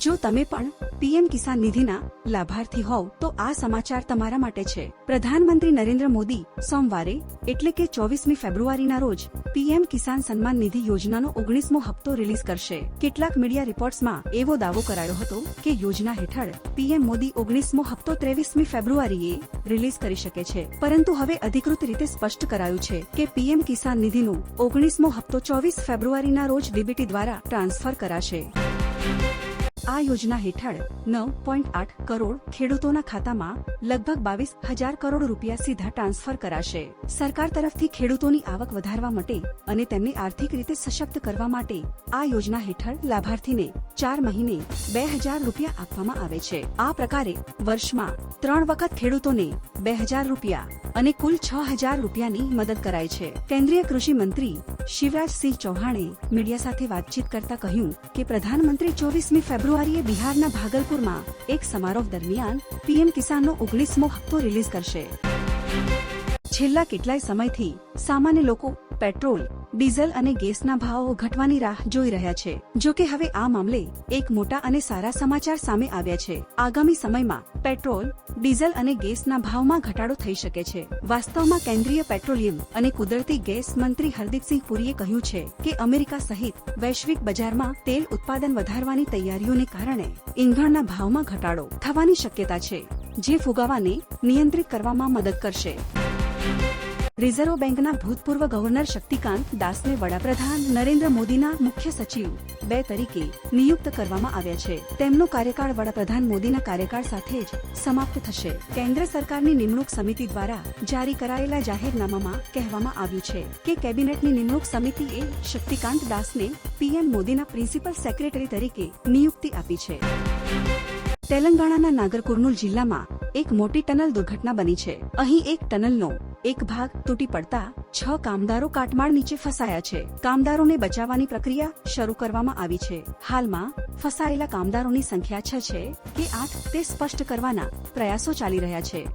જો તમે પણ પીએમ કિસાન નિધિના લાભાર્થી હોવ, તો આ સમાચાર તમારા માટે છે. પ્રધાનમંત્રી નરેન્દ્ર મોદી સોમવારે, એટલે કે ચોવીસમી ફેબ્રુઆરીના રોજ, પીએમ કિસાન સન્માન નિધિ યોજનાનો ઓગણીસમો હપ્તો રિલીઝ કરશે. કેટલાક મીડિયા રિપોર્ટ્સમાં એવો દાવો કરાયો હતો કે યોજના હેઠળ પીએમ મોદી ઓગણીસમો હપ્તો ત્રેવીસમી ફેબ્રુઆરીએ રિલીઝ કરી શકે છે. પરંતુ હવે અધિકૃત રીતે સ્પષ્ટ કરાયું છે કે પીએમ કિસાન નિધિનો ઓગણીસમો હપ્તો ચોવીસ ફેબ્રુઆરીના રોજ ડીબીટી દ્વારા ટ્રાન્સફર કરાશે. આ યોજના હેઠળ નવ પોઈન્ટ આઠ કરોડ ખેડૂતોના ખાતામાં લગભગ બાવીસ હજાર કરોડ રૂપિયા સીધા ટ્રાન્સફર કરાશે. સરકાર તરફથી ખેડૂતોની આવક વધારવા માટે અને તેમને આર્થિક રીતે સશક્ત કરવા માટે આ યોજના હેઠળ લાભાર્થીને ચાર મહિને બે હજાર રૂપિયા આપવામાં આવે છે. આ પ્રકારે વર્ષમાં ત્રણ વખત ખેડૂતોને બે હજાર રૂપિયા અને કુલ છ હજાર રૂપિયાની મદદ કરાય છે. કેન્દ્રીય કૃષિ મંત્રી શિવરાજસિંહ ચૌહાણે મીડિયા સાથે વાતચીત કરતા કહ્યું કે પ્રધાનમંત્રી ચોવીસમી ફેબ્રુઆરીએ બિહારના ભાગલપુરમાં એક સમારોહ દરમિયાન પીએમ કિસાનનો ઓગણીસમો હપ્તો રિલીઝ કરશે. છેલ્લા કેટલાય સમયથી સામાન્ય લોકો પેટ્રોલ, ડીઝલ અને ગેસના ભાવો ઘટવાની રાહ જોઈ રહ્યા છે. જો કે હવે આ મામલે એક મોટા અને સારા સમાચાર સામે આવ્યા છે. આગામી સમયમાં પેટ્રોલ, ડીઝલ અને ગેસના ભાવમાં ઘટાડો થઈ શકે છે. વાસ્તવમાં કેન્દ્રીય પેટ્રોલિયમ અને કુદરતી ગેસ મંત્રી હરદીપસિંહ પુરીએ કહ્યું છે કે અમેરિકા સહિત વૈશ્વિક બજારમાં તેલ ઉત્પાદન વધારવાની તૈયારીઓને કારણે ઈંધણના ભાવમાં ઘટાડો થવાની શક્યતા છે, જે ફુગાવાને નિયંત્રિત કરવામાં મદદ કરશે. રિઝર્વ બેંકના ભૂતપૂર્વ ગવર્નર શક્તિકાંત દાસને વડાપ્રધાન નરેન્દ્ર મોદીના મુખ્ય સચિવ બે તરીકે નિયુક્ત કરવામાં આવ્યા છે. તેમનો કાર્યકાળ વડાપ્રધાન મોદીના કાર્યકાળ સાથે જ સમાપ્ત થશે. કેન્દ્ર સરકારની નિમણૂક સમિતિ દ્વારા જારી કરાયેલા જાહેરનામામાં કહેવામાં આવ્યું છે કે કેબિનેટની નિમણૂક સમિતિએ શક્તિકાંત દાસને પીએમ મોદીના પ્રિન્સિપલ સેક્રેટરી તરીકે નિયુક્તિ આપી છે. તેલંગાણાના નાગરકુર્નુલ જિલ્લામાં એક મોટી ટનલ દુર્ઘટના બની છે. અહીં એક ટનલનો એક ભાગ તૂટી પડતા છ કામદારો કાટમાળ નીચે ફસાયા છે. કામદારોને બચાવવાની પ્રક્રિયા શરૂ કરવામાં આવી છે. હાલમાં ફસાયેલા કામદારોની સંખ્યા છ છે કે આઠ તે સ્પષ્ટ કરવાના પ્રયાસો ચાલી રહ્યા છે.